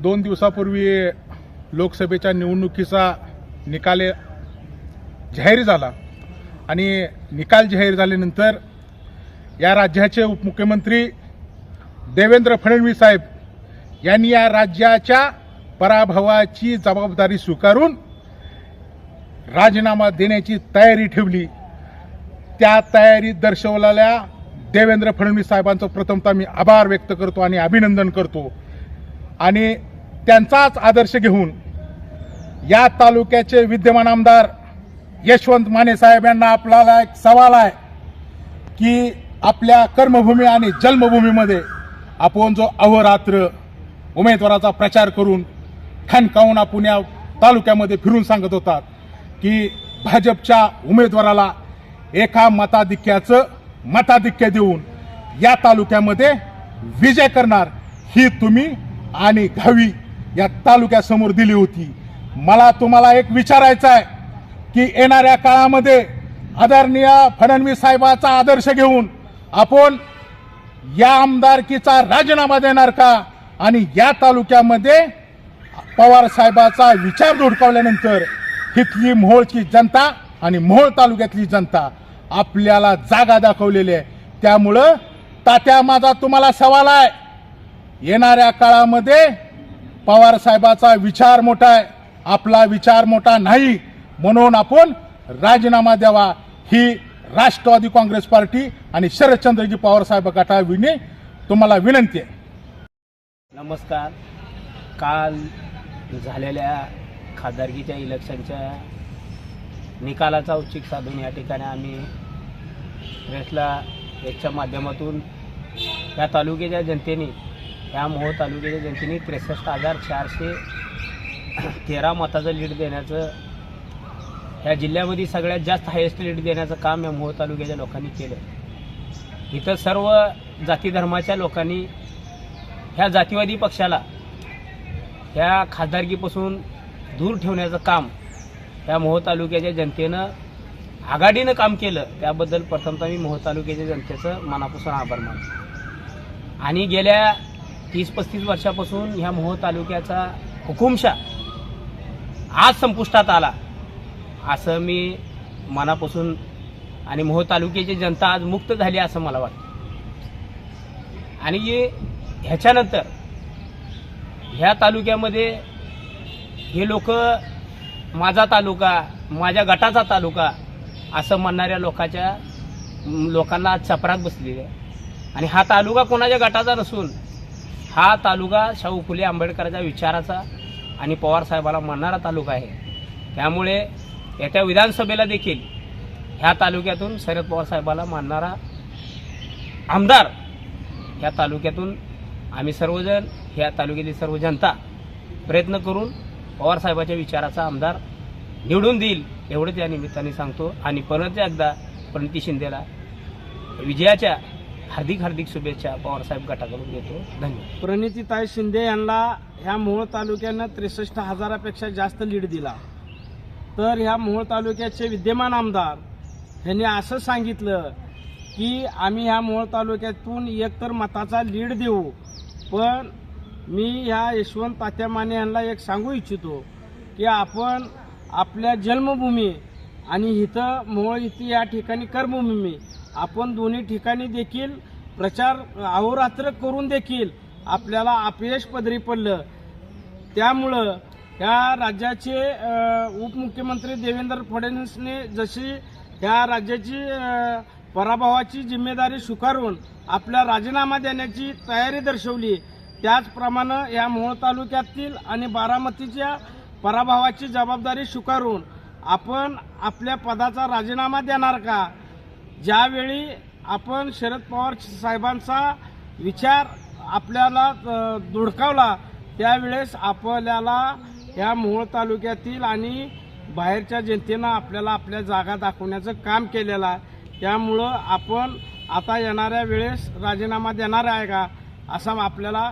दोन दिवसापूर्वी लोकसभेच्या निवडणुकीचा निकाल जाहीर झाला आणि निकाल जाहीर झाल्यानंतर या राज्याचे उपमुख्यमंत्री देवेंद्र फडणवीस साहेब यांनी या राज्याच्या पराभवाची जबाबदारी स्वीकारून राजीनामा देण्याची तयारी ठेवली. त्या तयारीत दर्शवलेल्या देवेंद्र फडणवीस साहेबांचं प्रथमतः मी आभार व्यक्त करतो आणि अभिनंदन करतो. आणि त्यांचाच आदर्श घेऊन या तालुक्याचे विद्यमान आमदार यशवंत माने साहेब यांना आपल्याला एक सवाल आहे की आपल्या कर्मभूमी आणि जन्मभूमीमध्ये आपण जो अहोरात्र उमेदवाराचा प्रचार करून ठणकावून आपण या तालुक्यामध्ये फिरून सांगत होतात की भाजपच्या उमेदवाराला एका मताधिक्याचं मताधिक्य देऊन या तालुक्यामध्ये विजय करणार ही तुम्ही आणि घावी. या तालुक्यासमोर दिली होती. मला तुम्हाला एक विचारायचं आहे की येणाऱ्या काळामध्ये आदरणीय फडणवीस साहेबाचा आदर्श घेऊन आपण या आमदारकीचा राजीनामा देणार का? आणि या तालुक्यामध्ये पवार साहेबाचा विचार धुडकावल्यानंतर तिथली मोहोळची जनता आणि मोहोळ तालुक्यातली जनता आपल्याला जागा दाखवलेली आहे. त्यामुळं तात्या माझा तुम्हाला सवाल आहे. येणाऱ्या काळामध्ये पवार साहेबाचा विचार मोठा आहे. आपला विचार मोठा नाही म्हणून आपण राजीनामा द्यावा ही राष्ट्रवादी काँग्रेस पार्टी आणि शरदचंद्रजी पवार साहेब गटाविने तुम्हाला विनंती आहे. नमस्कार. काल झालेल्या खासदारकीच्या इलेक्शनच्या निकालाचा औचिक साधून या ठिकाणी आम्ही प्रेसला याच्या माध्यमातून या तालुक्याच्या जनतेने या मोहोळ तालुक्याच्या जनतेने त्रेसष्ट हजार चारशे तेरा मताचं लीड देण्याचं ह्या जिल्ह्यामध्ये सगळ्यात जास्त हायेस्ट लीड देण्याचं काम या मोहोळ तालुक्याच्या लोकांनी केलं इथं सर्व जाती धर्माच्या लोकांनी ह्या जातीवादी पक्षाला ह्या खासदारकीपासून दूर ठेवण्याचं काम या मोहोळ तालुक्याच्या जनतेनं आघाडीनं काम केलं त्याबद्दल प्रथमतः मी मोहोळ तालुक्याच्या जनतेचं मनापासून आभार मानतो. आणि गेल्या तीस पस्तीस वर्षापासून ह्या मोहोळ तालुक्याचा हुकुमशा आज संपुष्टात आला. असं मी मनापासून आणि मोहोळ तालुक्याची जनता आज मुक्त झाली असं मला वाटतं. आणि ह्याच्यानंतर ह्या तालुक्यामध्ये हे लोक माझा तालुका माझ्या गटाचा तालुका असं म्हणणाऱ्या लोकांच्या लोकांना आज चपरात बसलेले आहे. आणि हा तालुका कोणाच्या गटाचा नसून हा तालुका शाहू फुले आंबेडकरांच्या विचाराचा आणि पवारसाहेबाला मानणारा तालुका आहे. त्यामुळे येत्या विधानसभेला देखील ह्या तालुक्यातून शरद पवार साहेबाला मानणारा आमदार ह्या तालुक्यातून आम्ही सर्वजण ह्या तालुक्यातील सर्व जनता प्रयत्न करून पवार साहेबाच्या विचाराचा आमदार निवडून देईल एवढंच या निमित्ताने सांगतो. आणि परत एकदा प्रणिती शिंदेला विजयाच्या हार्दिक हार्दिक शुभेच्छा पवारसाहेब गटाकडून देतो. धन्यवाद. प्रणितीताई शिंदे यांना ह्या मोहोळ तालुक्यानं त्रेसष्ट हजारापेक्षा जास्त लीड दिला. तर ह्या मोहोळ तालुक्याचे विद्यमान आमदार यांनी असं सांगितलं की आम्ही ह्या मोहोळ तालुक्यातून एकतर मताचा लीड देऊ पण मी ह्या यशवंत तात्या माने यांना एक सांगू इच्छितो की आपण आपल्या जन्मभूमी आणि इथं मोहोळ इथे या ठिकाणी कर्मभूमी आपण दोन्ही ठिकाणी देखील प्रचार अहोरात्र करून देखील आपल्याला अपयश पदरी पडलं. त्यामुळं या राज्याचे उपमुख्यमंत्री देवेंद्र फडणवीसने जशी ह्या राज्याची पराभवाची जिम्मेदारी स्वीकारून आपला राजीनामा देण्याची तयारी दर्शवली त्याचप्रमाणे या मोहोळ तालुक्यातील आणि बारामतीच्या पराभवाची जबाबदारी स्वीकारून आपण आपल्या पदाचा राजीनामा देणार का? ज्यावेळी आपण शरद पवार साहेबांचा विचार आपल्याला दुडकावला त्यावेळेस आपल्याला या मोहोळ तालुक्यातील आणि बाहेरच्या जनतेनं आपल्याला आपल्या जागा दाखवण्याचं काम केलेलं आहे. त्यामुळं आपण आता येणाऱ्या वेळेस राजीनामा देणार आहे का असा आपल्याला